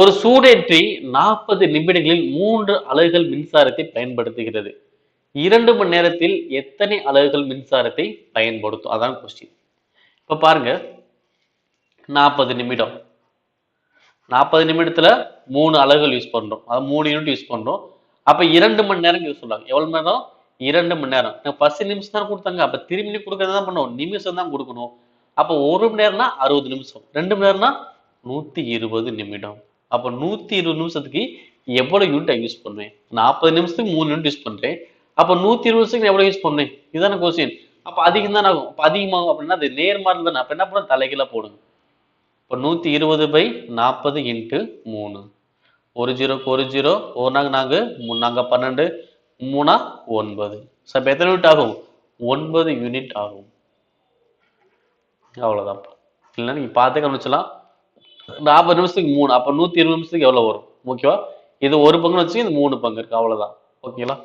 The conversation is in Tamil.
ஒரு சூடேற்றி நாற்பது நிமிடங்களில் மூன்று அலகுகள் மின்சாரத்தை பயன்படுத்துகிறது. இரண்டு மணி நேரத்தில் எத்தனை அலகுகள் மின்சாரத்தை பயன்படுத்தும்? அதான் கொஸ்டின் இப்போ பாருங்க. நாற்பது நிமிடம். நாற்பது நிமிடத்தில் மூணு அலகுகள் யூஸ் பண்ணுறோம் அதாவது மூணு யூனிட் யூஸ் பண்ணுறோம் அப்போ இரண்டு மணி நேரம் யூஸ் சொல்றாங்க எவ்வளோ நேரம்? இரண்டு மணி நேரம். நான் பத்து நிமிஷம் தான் கொடுத்தாங்க. அப்போ திரும்பி கொடுக்கறது தான் பண்ணுவோம் நிமிஷம் தான் கொடுக்கணும். அப்போ ஒரு மணி நேரம்னா அறுபது நிமிஷம். ரெண்டு மணி நேரம்னா நூற்றி இருபது நிமிடம். அப்போ நூத்தி இருபது நிமிஷத்துக்கு எவ்வளவு யூனிட் யூஸ் பண்ணுவேன் நாற்பது நிமிஷத்துக்கு மூணு யூனிட் யூஸ் பண்றேன். அப்போ நூத்தி இருபது நிமிஷத்துக்கு எவ்வளவு யூஸ் பண்ணுவேன் இதான கொஸ்டின் அப்ப அதிகம் தான் ஆகும். அப்ப அதிகமாகும் அப்படின்னா அது நேர்மாறு தானே அப்ப என்ன பண்ண தலைகீழ போடுங்க. இப்போ நூற்றி இருபது பை நாற்பது இன்ட்டு மூணு. ஒரு ஜீரோக்கு ஒரு ஜீரோ ஒரு நாங்க நாங்க நாங்க பன்னெண்டு மூணா ஒன்பது. ஸோ எத்தனை யூனிட் ஆகும்? ஒன்பது யூனிட் ஆகும். அவ்வளோதான் இல்லைன்னா நீங்கள் பார்த்து கவனிச்சலாம். நாற்பது நிமிஷத்துக்கு மூணு அப்போ நூற்றி இருபது நிமிஷத்துக்கு எவ்வளோ வரும்? ஓகேவா இது ஒரு பங்குன்னு வச்சு இது மூணு பங்கு இருக்கு அவ்வளோதான் ஓகேங்களா?